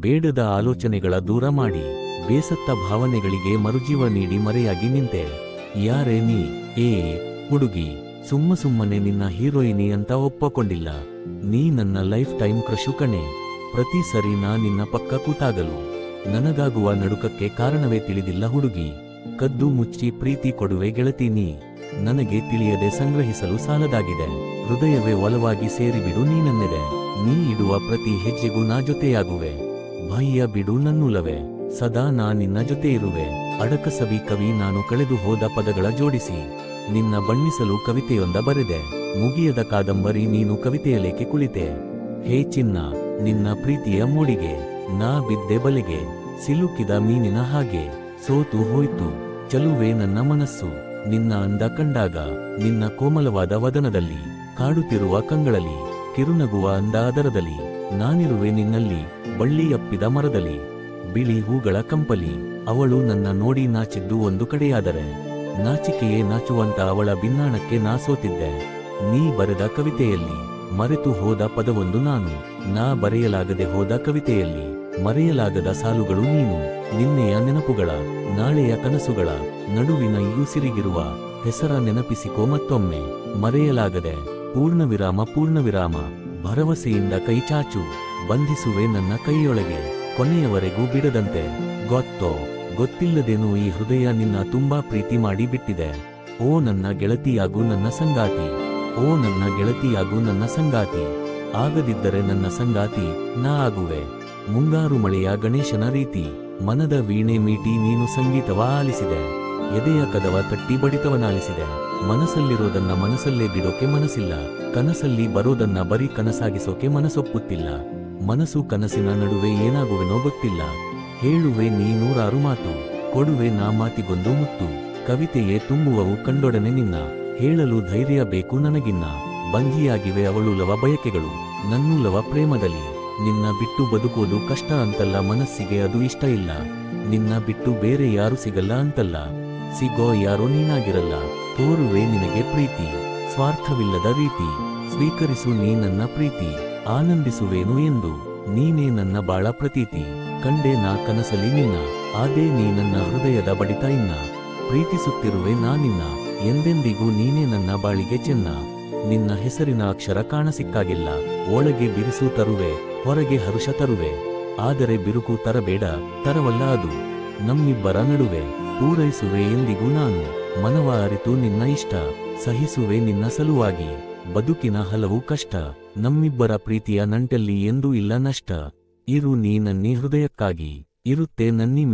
ಬೇಡದ ಆಲೋಚನೆಗಳ ದೂರ ಮಾಡಿ, ಬೇಸತ್ತ ಭಾವನೆಗಳಿಗೆ ಮರುಜೀವ ನೀಡಿ ಮರೆಯಾಗಿ ನಿಂತೆ. ಯಾರೇ ನೀ, ಏ, ಹುಡುಗಿ, ಸುಮ್ಮ ಸುಮ್ಮನೆ ನಿನ್ನ ಹೀರೋಯಿನಿ ಅಂತ ಒಪ್ಪಕೊಂಡಿಲ್ಲ. ನೀ ನನ್ನ ಲೈಫ್ ಟೈಮ್ ಕ್ರಶು ಕಣೆ. ಪ್ರತಿ ಸರಿ ನಾ ನಿನ್ನ ಪಕ್ಕ ಕೂತಾಗಲು. ನನಗಾಗುವ ನಡುಕಕ್ಕೆ ಕಾರಣವೇ ತಿಳಿದಿಲ್ಲ ಹುಡುಗಿ. ಕದ್ದು ಮುಚ್ಚಿ ಪ್ರೀತಿ ಕೊಡುವೆ ಗೆಳತಿ ನನಗೆ ತಿಳಿಯದೆ ಸಂಗ್ರಹಿಸಲು ಸಾಲದಾಗಿದೆ. ಹೃದಯವೇ ಒಲವಾಗಿ ಸೇರಿಬಿಡು ನೀನನ್ನೆದೆ. ನೀ ಇಡುವ ಪ್ರತಿ ಹೆಜ್ಜೆಗೂ ನಾ ಜೊತೆಯಾಗುವೆ. ಬಾಯಿಯ ಬಿಡು ನನ್ನುಲವೆ, ಸದಾ ನಾ ನಿನ್ನ ಜೊತೆ ಇರುವೆ. ಅಡಕಸವಿ ಕವಿ ನಾನು ಕಳೆದು ಹೋದ ಪದಗಳ ಜೋಡಿಸಿ, ನಿನ್ನ ಬಣ್ಣಿಸಲು ಕವಿತೆಯೊಂದ ಬರೆದೆ. ಮುಗಿಯದ ಕಾದಂಬರಿ ನೀನು ಕವಿತೆಯಲೇಕೆ ಕುಳಿತೆ. ಹೇ ಚಿನ್ನ, ನಿನ್ನ ಪ್ರೀತಿಯ ಮೂಡಿಗೆ, ನಾ ಬಿದ್ದೆ ಬಲೆಗೆ, ಸಿಲುಕಿದ ಮೀನಿನ ಹಾಗೆ, ಸೋತು ಹೋಯ್ತು, ಚಲುವೆ ನನ್ನ ಮನಸ್ಸು. ನಿನ್ನ ಅಂದ ಕಂಡಾಗ, ನಿನ್ನ ಕೋಮಲವಾದ ವದನದಲ್ಲಿ, ಕಾಡುತ್ತಿರುವ ಕಂಗಳಲ್ಲಿ ಕಿರುನಗುವ ಅಂದ ಅದರದಲ್ಲಿ. ನಾನಿರುವೆ ನಿನ್ನಲ್ಲಿ ಬಳ್ಳಿಯಪ್ಪಿದ ಮರದಲ್ಲಿ, ಬಿಳಿ ಹೂಗಳ ಕಂಪಲಿ. ಅವಳು ನನ್ನ ನೋಡಿ ನಾಚಿದ್ದು ಒಂದು ಕಡೆಯಾದರೆ, ನಾಚಿಕೆಯೇ ನಾಚುವಂತ ಅವಳ ಬಿನ್ನಾಣಕ್ಕೆ ನಾ ಸೋತಿದ್ದೆ ನೀ ಬರೆದ ಕವಿತೆಯಲ್ಲಿ, ಮರೆತು ಹೋದ ಪದವೊಂದು ನಾನು. ನಾ ಬರೆಯಲಾಗದೆ ಹೋದ ಕವಿತೆಯಲ್ಲಿ, ಮರೆಯಲಾಗದ ಸಾಲುಗಳು ನೀನು. ನಿನ್ನೆಯ ನೆನಪುಗಳ, ನಾಳೆಯ ಕನಸುಗಳ, ನಡುವಿನ ಯೂಸಿರಿಗಿರುವ ಹೆಸರ ನೆನಪಿಸಿಕೋ ಮತ್ತೊಮ್ಮೆ. ಮರೆಯಲಾಗದೆ, ಪೂರ್ಣವಿರಾಮ ಪೂರ್ಣ ವಿರಾಮ ಭರವಸೆಯಿಂದ ಕೈಚಾಚು, ಬಂಧಿಸುವೆ ನನ್ನ ಕೈಯೊಳಗೆ. ಕೊನೆಯವರೆಗೂ ಬಿಡದಂತೆ. ಗೊತ್ತೋ, ಗೊತ್ತಿಲ್ಲದೇನೋ ಈ ಹೃದಯ ನಿನ್ನ ತುಂಬಾ ಪ್ರೀತಿ ಮಾಡಿ ಬಿಟ್ಟಿದೆ. ಓ ನನ್ನ ಗೆಳತಿಯಾಗೂ ನನ್ನ ಸಂಗಾತಿ. ಓ ನನ್ನ ಗೆಳತಿಯಾಗೂ ನನ್ನ ಸಂಗಾತಿ. ಆಗದಿದ್ದರೆ ನನ್ನ ಸಂಗಾತಿ, ನಾ ಆಗುವೆ. ಮುಂಗಾರು ಮಳೆಯ ಗಣೇಶನ ರೀತಿ. ಮನದ ವೀಣೆ ಮೀಟಿ ನೀನು ಸಂಗೀತವ ಆಲಿಸಿದೆ ಎದೆಯ ಕದವ ತಟ್ಟಿ ಬಡಿತವನಾಲಿಸಿದೆ ಮನಸ್ಸಲ್ಲಿರೋದನ್ನ ಮನಸ್ಸಲ್ಲೇ ಬಿಡೋಕೆ ಮನಸ್ಸಿಲ್ಲ. ಕನಸಲ್ಲಿ ಬರೋದನ್ನ ಬರೀ ಕನಸಾಗಿಸೋಕೆ ಮನಸ್ಸೊಪ್ಪುತ್ತಿಲ್ಲ. ಮನಸ್ಸು ಕನಸಿನ ನಡುವೆ ಏನಾಗುವೆನೋ ಗೊತ್ತಿಲ್ಲ. ಹೇಳುವೆ ನೀ ನೂರಾರು ಮಾತು, ಕೊಡುವೆ ನಾ ಮಾತಿಗೊಂದು ಮುತ್ತು. ಕವಿತೆಯೇ ತುಂಬುವವು ಕಂಡೊಡನೆ ನಿನ್ನ. ಹೇಳಲು ಧೈರ್ಯ ಬೇಕು ನನಗಿನ್ನ. ಭಂಗಿಯಾಗಿವೆ ಅವಳು ಲವ ಬಯಕೆಗಳು ನನ್ನುಲವ ಪ್ರೇಮದಲ್ಲಿ. ನಿನ್ನ ಬಿಟ್ಟು ಬದುಕೋದು ಕಷ್ಟ ಅಂತಲ್ಲ ಮನಸ್ಸಿಗೆ ಅದು ಇಷ್ಟ ಇಲ್ಲ. ನಿನ್ನ ಬಿಟ್ಟು ಬೇರೆ ಯಾರು ಸಿಗಲ್ಲ ಅಂತಲ್ಲ. ಸಿಗೋ ಯಾರೋ ನೀನಾಗಿರಲ್ಲ. ತೋರುವೆ ನಿನಗೆ ಪ್ರೀತಿ. ಸ್ವಾರ್ಥವಿಲ್ಲದ ರೀತಿ. ಸ್ವೀಕರಿಸು ನೀ ನನ್ನ ಪ್ರೀತಿ. ಆನಂದಿಸುವೇನು ಎಂದು. ನೀನೇ ನನ್ನ ಬಾಳ ಪ್ರತೀತಿ. ಕಂಡೆ ನಾ ಕನಸಲಿ ನಿನ್ನ. ಆದೇ ನೀ ನನ್ನ ಹೃದಯದ ಬಡಿತ ಇನ್ನ. ಪ್ರೀತಿಸುತ್ತಿರುವೆ ನಾನಿನ್ನ ಎಂದೆಂದಿಗೂ ನೀನೇ ನನ್ನ ಬಾಳಿಗೆ ಚೆನ್ನ. ನಿನ್ನ ಹೆಸರಿನ ಅಕ್ಷರ ಕಾಣಸಿಕ್ಕಾಗಿಲ್ಲ ಒಳಗೆ ಬಿರುಸು ತರುವೆ. ಹೊರಗೆ ಹರುಷ ತರುವೆ. ಆದರೆ ಬಿರುಕು ತರಬೇಡ. ತರವಲ್ಲ ಅದು. ನಮ್ಮಿಬ್ಬರ ನಡುವೆ. ಪೂರೈಸುವೆ ಎಂದಿಗೂ ನಾನು. ಮನವ ಅರಿತು ನಿನ್ನ ಇಷ್ಟ. ಸಹಿಸುವೆ ನಿನ್ನ ಸಲುವಾಗಿ. ಬದುಕಿನ ಹಲವು ಕಷ್ಟ. ನಮ್ಮಿಬ್ಬರ ಪ್ರೀತಿಯ ನಂಟಲ್ಲಿ ಎಂದೂ ಇಲ್ಲ ನಷ್ಟ. ಇರು ನೀ ನನ್ನಿ ಹೃದಯಕ್ಕಾಗಿ. ಇರುತ್ತೆ ನನ್ನಿ